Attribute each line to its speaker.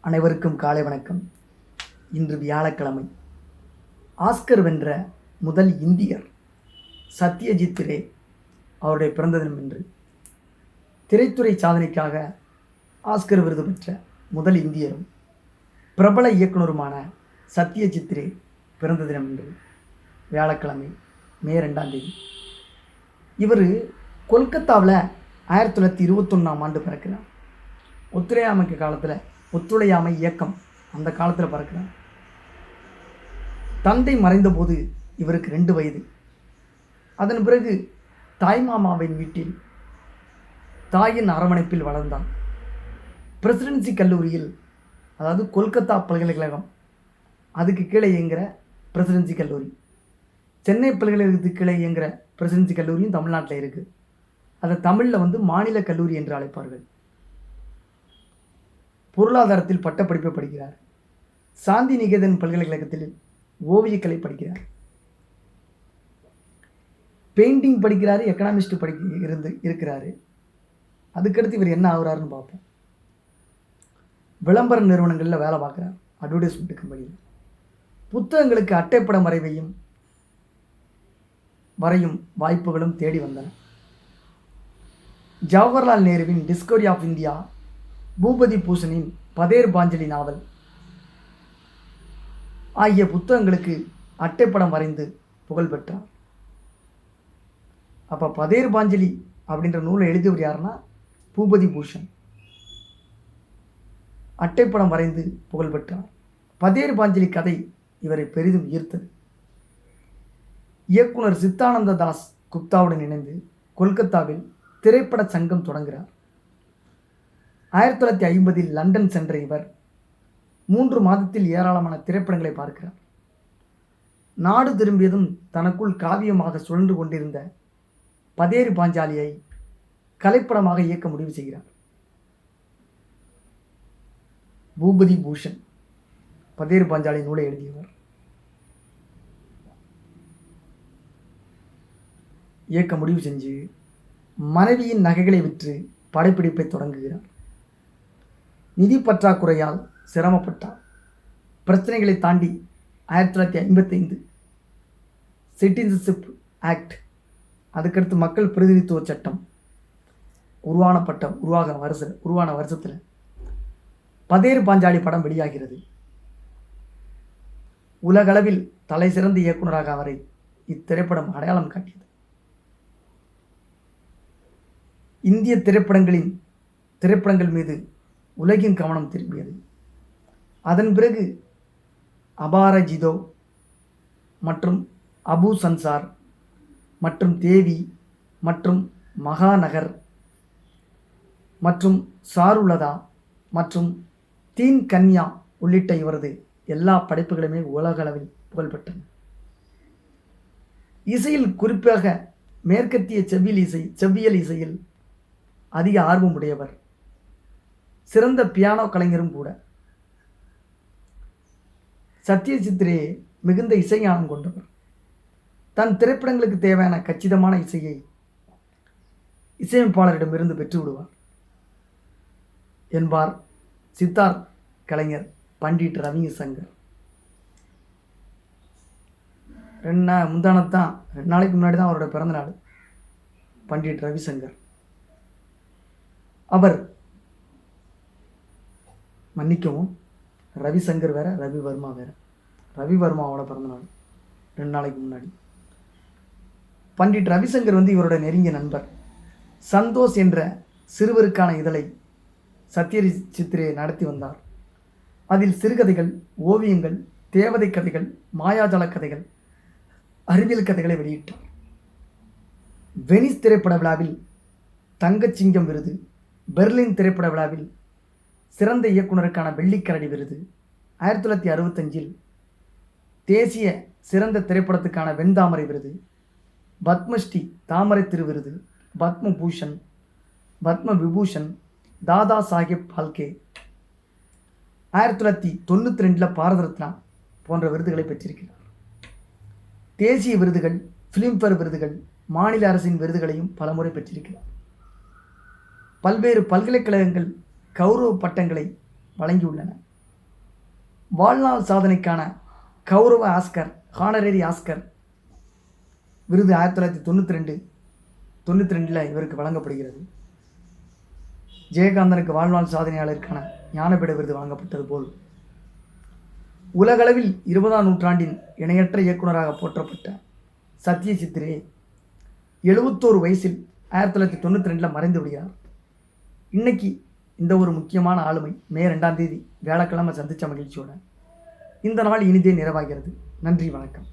Speaker 1: அனைவருக்கும் காலை வணக்கம். இன்று வியாழக்கிழமை. ஆஸ்கர் வென்ற முதல் இந்தியர் சத்யஜித் ரே அவருடைய பிறந்த தினம் என்று திரைத்துறை சாதனைக்காக ஆஸ்கர் விருது பெற்ற முதல் இந்தியரும் பிரபல இயக்குனருமான சத்யஜித் ரே பிறந்த தினம் என்று வியாழக்கிழமை மே ரெண்டாம் தேதி. இவர் கொல்கத்தாவில் ஆயிரத்தி தொள்ளாயிரத்தி இருபத்தொன்னாம் ஆண்டு பிறக்கிறார். ஒத்துழையாமை காலத்தில் ஒத்துழையாமை இயக்கம் அந்த காலத்தில் பறக்கிறார் தந்தை மறைந்தபோது இவருக்கு ரெண்டு வயது. அதன் பிறகு தாய்மாமாவின் வீட்டில் தாயின் அரவணைப்பில் வளர்ந்தார் பிரசிடென்சி கல்லூரியில் அதாவது கொல்கத்தா பல்கலைக்கழகம் அதுக்கு கீழே இயங்குகிற பிரசிடென்சி கல்லூரி. சென்னை பல்கலைக்கழகத்துக்கு கீழே இயங்குகிற பிரசிடென்சி கல்லூரியும் தமிழ்நாட்டில் இருக்குது அதை தமிழில் வந்து மாநில கல்லூரி என்று அழைப்பார்கள். பொருளாதாரத்தில் பட்டப்படிப்பை படிக்கிறார். சாந்தி நிகேதன் பல்கலைக்கழகத்தில் ஓவியக்கலை படிக்கிறார். பெயிண்டிங் படிக்கிறாரு எக்கனாமிஸ்ட் படிக்க இருந்து இருக்கிறாரு. அதுக்கடுத்து இவர் என்ன ஆகுறாருன்னு பார்ப்போம். விளம்பர நிறுவனங்களில் வேலை பார்க்குறார் அட்வர்டைஸ்மெண்ட் கம்பெனியில் புத்தகங்களுக்கு அட்டைப்படம் வரைவையும் வரையும் வாய்ப்புகளும் தேடி வந்தன. ஜவஹர்லால் நேருவின் டிஸ்கவரி ஆஃப் இந்தியா பூபதி பூஷனின் பதேர் பாஞ்சலி நாவல். ஆகிய புத்தகங்களுக்கு அட்டைப்படம் வரைந்து புகழ் பெற்றார். அப்போ பதேர் பாஞ்சலி அப்படின்ற நூலை எழுதியவர் யாருன்னா? பூபதி பூஷன். அட்டைப்படம் வரைந்து புகழ் பெற்றார். பதேர் பாஞ்சலி கதை இவரை பெரிதும் ஈர்த்தது. இயக்குனர் சித்தானந்த தாஸ் குப்தாவுடன் இணைந்து கொல்கத்தாவில் திரைப்பட சங்கம் தொடங்குகிறார். ஆயிரத்தி தொள்ளாயிரத்தி ஐம்பதில் லண்டன் சென்ற இவர் மூன்று மாதத்தில் ஏராளமான திரைப்படங்களை பார்க்கிறார். நாடு திரும்பியதும் தனக்குள் காவியமாக சுழன்று கொண்டிருந்த பதேரி பாஞ்சாலியை கலைப்படமாக இயக்க முடிவு செய்கிறார். பூபதி பூஷன் பதேரி பாஞ்சாலி நூலை எழுதியவர். இயக்க முடிவு செஞ்சு மனைவியின் நகைகளை விற்று படைப்பிடிப்பை தொடங்குகிறார். நிதி பற்றாக்குறையால் சிரமப்பட்டார். பிரச்சனைகளை தாண்டி ஆயிரத்தி தொள்ளாயிரத்தி ஐம்பத்தைந்து சிட்டிசன்ஷிப் ஆக்ட் அதுக்கடுத்து மக்கள் பிரதிநிதித்துவ சட்டம் உருவானப்பட்ட உருவாக வருஷ உருவான வருஷத்தில் பதேறு பாஞ்சாலி படம் வெளியாகிறது. உலகளவில் தலை சிறந்த இயக்குனராக அவரை இத்திரைப்படம் அடையாளம் காட்டியது. இந்திய திரைப்படங்களின் திரைப்படங்கள் மீது உலகின் கவனம் திரும்பியது. அதன் பிறகு அபாரஜிதோ மற்றும் அபு சன்சார் மற்றும் தேவி மற்றும் மகாநகர் மற்றும் சாருலதா மற்றும் தீன் கன்யா உள்ளிட்ட இவரது எல்லா படைப்புகளுமே உலகளவில் புகழ்பெற்றன. இசையில் குறிப்பாக மேற்கத்திய செவ்வியல் இசை செவ்வியல் இசையில் அதிக ஆர்வம் உடையவர் சிறந்த பியானோ கலைஞரும் கூட சத்யஜித்ரே மிகுந்த இசைஞானம் கொண்டவர். தன் திரைப்படங்களுக்கு தேவையான கச்சிதமான இசையை இசையமைப்பாளரிடமிருந்து பெற்று விடுவார் என்பார் சித்தார் கலைஞர் பண்டிட் ரவி சங்கர் ரெண்டு நாள் முந்தானத்தான் ரெண்டு நாளைக்கு முன்னாடி தான் அவரோட பிறந்த நாள் பண்டிட் ரவிசங்கர். அவர் மன்னிக்கவும். ரவிசங்கர் வேறு ரவிவர்மா வேறு. வேற பிறந்தநாள் ரெண்டு நாளைக்கு முன்னாடி. பண்டிட் ரவிசங்கர் வந்து இவரோட நெருங்கிய நண்பர். சந்தோஷ் என்ற சிறுவருக்கான இதழை சத்யரி சித்திரே நடத்தி வந்தார். அதில் சிறுகதைகள் ஓவியங்கள் தேவதை கதைகள் மாயாஜால கதைகள் அறிவியல் கதைகளை வெளியிட்டார். வெனிஸ் திரைப்பட விழாவில் தங்கச்சிங்கம் விருது பெர்லின் திரைப்பட விழாவில் சிறந்த இயக்குனருக்கான வெள்ளிக்கரடி விருது. ஆயிரத்தி தொள்ளாயிரத்தி அறுபத்தஞ்சில் தேசிய சிறந்த திரைப்படத்துக்கான வெண்தாமரை விருது. பத்மஸ்ரீ தாமரை திருவிருது பத்ம பூஷன் பத்ம விபூஷன் தாதா சாஹேப் பால்கே. ஆயிரத்தி தொள்ளாயிரத்தி தொண்ணூற்றி ரெண்டில் பாரத ரத்னா போன்ற விருதுகளை பெற்றிருக்கிறார். தேசிய விருதுகள் ஃபிலிம்ஃபேர் விருதுகள் மாநில அரசின் விருதுகளையும் பலமுறை பெற்றிருக்கிறார். பல்வேறு பல்கலைக்கழகங்கள் கௌரவ பட்டங்களை வழங்கியுள்ளன. வாழ்நாள் சாதனைக்கான கௌரவ ஆஸ்கர் ஹானரரி ஆஸ்கர் விருது ஆயிரத்தி தொள்ளாயிரத்தி தொண்ணூற்றி ரெண்டு தொண்ணூற்றி ரெண்டில் இவருக்கு வழங்கப்படுகிறது. ஜெயகாந்தனுக்கு வாழ்நாள் சாதனையாளருக்கான ஞானபீட விருது வழங்கப்பட்டது போல். உலகளவில் இருபதாம் நூற்றாண்டின் இணையற்ற இயக்குநராக போற்றப்பட்ட சத்ய சித்திரே எழுபத்தோரு வயசில் ஆயிரத்தி தொள்ளாயிரத்தி தொண்ணூற்றி ரெண்டில் மறைந்து விடுகிறார். இன்னைக்கு இந்த ஒரு முக்கியமான ஆளுமை மே ரெண்டாம் தேதி வியாழக்கிழமை சந்தித்த மகிழ்ச்சியோட இந்த நாள் இனிதே நிறைவாகிறது. நன்றி வணக்கம்.